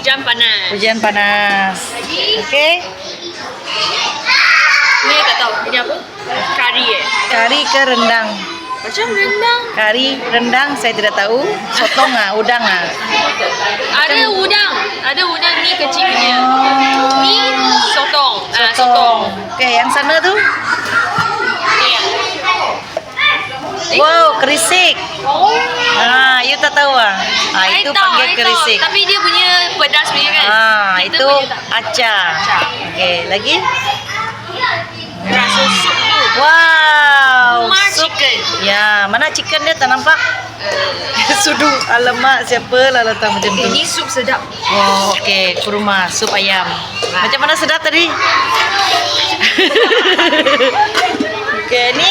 hujan panas. Hujan panas. Okey. Ni tak tahu. Ini apa? Kari eh. Kari ke rendang? Macam rendang. Kari rendang saya tidak tahu. Sotong ah, udang ah. Ada udang. Ada udang ni kecil punya. Oh. Ni sotong. Ah, sotong. Okey, yang sana tu? Ni. Wow, kerisik. Oh. Ah, you tak tahu ah. Ah, I itu tahu, panggil I tahu. kerisik. Tapi dia punya pedas punya kan? Ah, Kita itu acar. Acar. Okey, lagi? Rasa sup tu. Wow. Sup. chicken. Ya, mana chicken dia tak nampak? Sudu. Alamak, siapa lah letak macam tu? Ini sup sedap. Oh, okey, kurma, sup ayam. Macam mana sedap tadi? okey, ni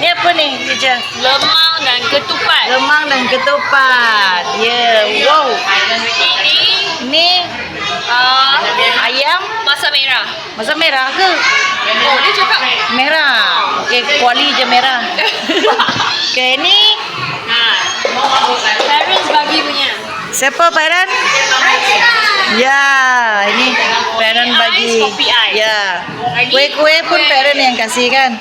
ni apa ni, Cica? Lemang dan ketupat. Lemang dan ketupat. Ya, yeah. wow. Ini Ni uh, ayam masak merah. masa merah ke? Oh, dia cakap Merah. Okey, kuali je merah. Okey, ni Ha. Parents bagi punya. siapa Pairan? Ya, ini parent bagi. Ya. Kue-kue pun parent yang kasih kan?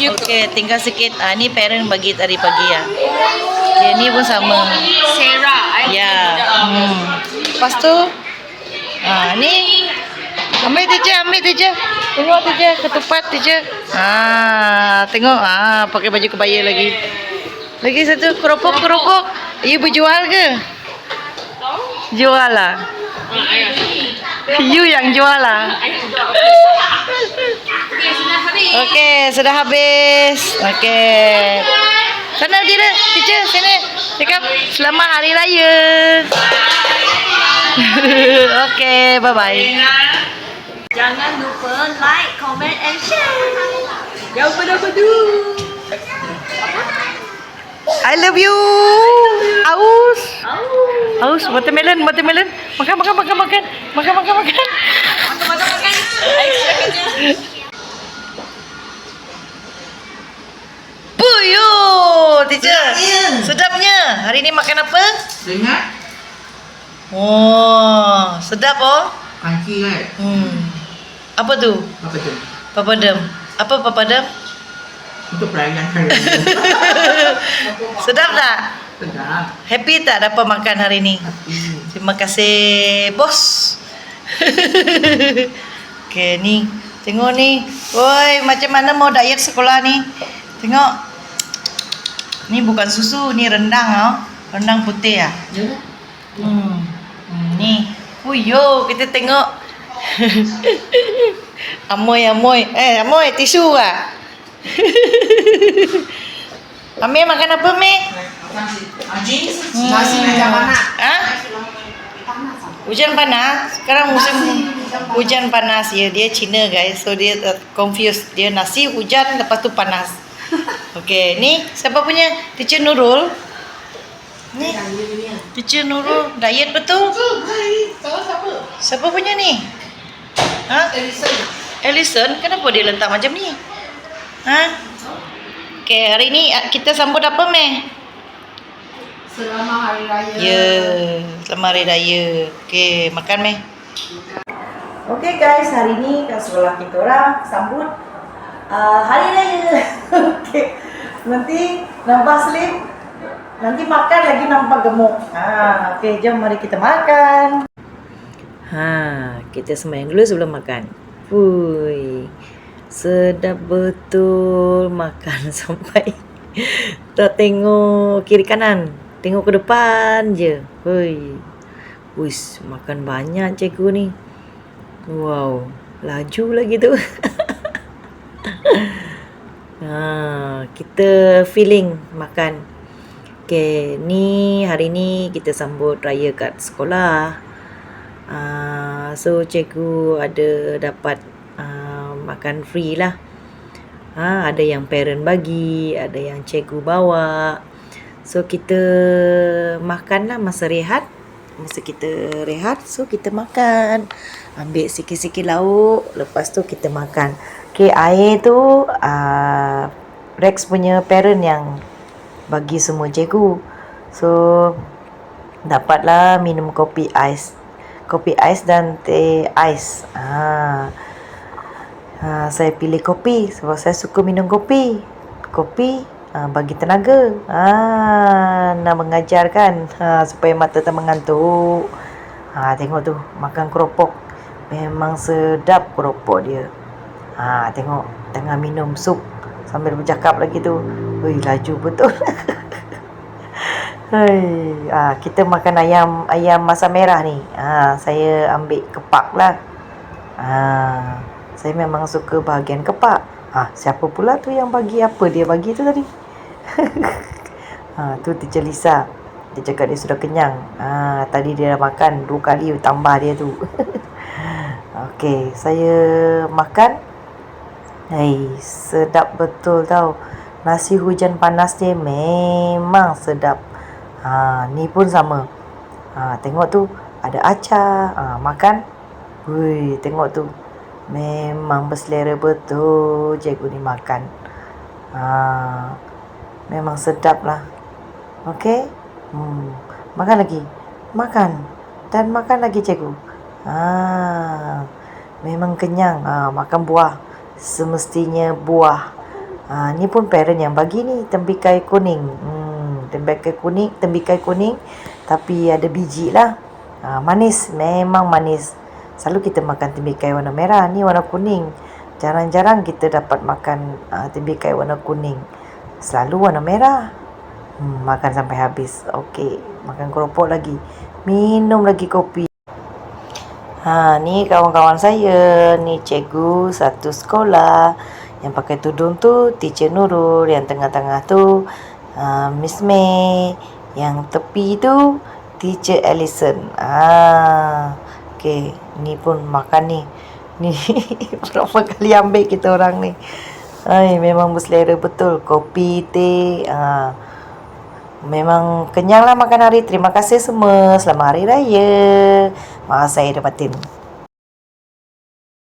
You Okey, tinggal sikit. Ah, ni parent bagi tadi pagi ya. Okey, ni pun sama. Sarah. Ya. Hmm. Lepas tu ah ni ambil teacher, ambil teacher. Tengok teacher, ketupat teacher. Ah, tengok ah pakai baju kebaya lagi. Lagi satu keropok keropok. You berjual ke? Jual lah. You yang jual lah. Okay, sudah habis. Okey, sudah habis. Okey. Sana dia, teacher, sini. Cakap selamat hari raya. Okey, bye-bye. Jangan lupa like, comment and share. Jangan lupa apa I love you. Aus. Aus, watermelon, watermelon. Makan, makan, makan, makan. Makan, makan, makan. Makan-makan makan. Extra Puyo, teacher. Sedapnya. Hari ni makan apa? Dengar Oh, sedap oh. Panci kan Hmm. Apa tu? Apa tu Papadam. Apa papadam? Untuk perayaan hari raya Sedap tak? Sedap Happy tak dapat makan hari ni? Tapi Terima kasih bos. Okey ni. Tengok ni. Woi, macam mana mau diet sekolah ni? Tengok. Ni bukan susu, ni rendang oh. Rendang putih ah. Ya lah Hmm. hmm ni. Uyo, kita tengok. amoy amoy. Eh, amoy tisu ah. Amir makan apa, Mi? Haji Nasi macam mana Ha? Hujan panas. Sekarang musim hujan panas ya. Dia Cina guys. So dia uh, confused. Dia nasi hujan lepas tu panas. Okey, ni siapa punya? Teacher Nurul. Ni Teacher Nurul diet betul? Siapa punya ni? Ha? Ellison, kenapa dia letak macam ni? Ha? Okey, hari ni uh, kita sambut apa, Meh? Selamat Hari Raya Ya, selamat hari raya. Okey, makan meh. Okey guys, hari ni kat sekolah kita orang sambut uh, hari raya. Okey. Nanti nampak slim, nanti makan lagi nampak gemuk. Ha, okey, jom mari kita makan. Ha, kita sembahyang dulu sebelum makan. Fui. Sedap betul makan sampai tak tengok kiri kanan. Tengok ke depan je. Hoi. Wis, makan banyak cikgu ni. Wow, laju lagi tu. ha, kita feeling makan. Okay, ni hari ni kita sambut raya kat sekolah. Uh, so cikgu ada dapat uh, makan free lah. Ha, ada yang parent bagi, ada yang cikgu bawa. So kita makan lah masa rehat. Masa kita rehat, so kita makan. Ambil sikit-sikit lauk, lepas tu kita makan. Okay, air tu uh, Rex punya parent yang bagi semua cikgu. So dapatlah minum kopi ais. kopi ais dan teh ais. Ha. Ha, saya pilih kopi sebab saya suka minum kopi. Kopi ha, bagi tenaga. Ha, nak mengajar kan ha, supaya mata tak mengantuk. Ha, tengok tu makan keropok. Memang sedap keropok dia. Ha, tengok tengah minum sup sambil bercakap lagi tu. Wih, laju betul. Hai, ah, kita makan ayam ayam masam merah ni. Ah, saya ambil kepak lah. Ah, saya memang suka bahagian kepak. Ah, siapa pula tu yang bagi apa dia bagi tu tadi? ah, tu teacher Lisa. Dia cakap dia sudah kenyang. Ah, tadi dia dah makan dua kali tambah dia tu. Okey, saya makan. Hai, sedap betul tau. Nasi hujan panas dia memang sedap. Ha, ni pun sama. Ha, tengok tu ada acar. Ha, makan. Wui, tengok tu. Memang berselera betul cikgu ni makan. Ha, memang sedap lah. Okey. Hmm. Makan lagi. Makan. Dan makan lagi cikgu. Ha, memang kenyang. Ha, makan buah. Semestinya buah. Ha, ni pun parent yang bagi ni tembikai kuning. Hmm tembikai kuning tembikai kuning tapi ada biji lah. Ha, manis memang manis. Selalu kita makan tembikai warna merah ni warna kuning. Jarang-jarang kita dapat makan uh, tembikai warna kuning. Selalu warna merah. Hmm, makan sampai habis. Okey makan keropok lagi. Minum lagi kopi Ha, ni kawan-kawan saya, ni cikgu satu sekolah. Yang pakai tudung tu teacher Nurul, yang tengah-tengah tu uh, Miss May. Yang tepi tu teacher Allison ah okey ni pun makan ni. Ni berapa kali ambil kita orang ni? Ai memang berselera betul. Kopi teh ah memang kenyang lah makan hari. Terima kasih semua. Selamat hari raya. Maaf saya ada batin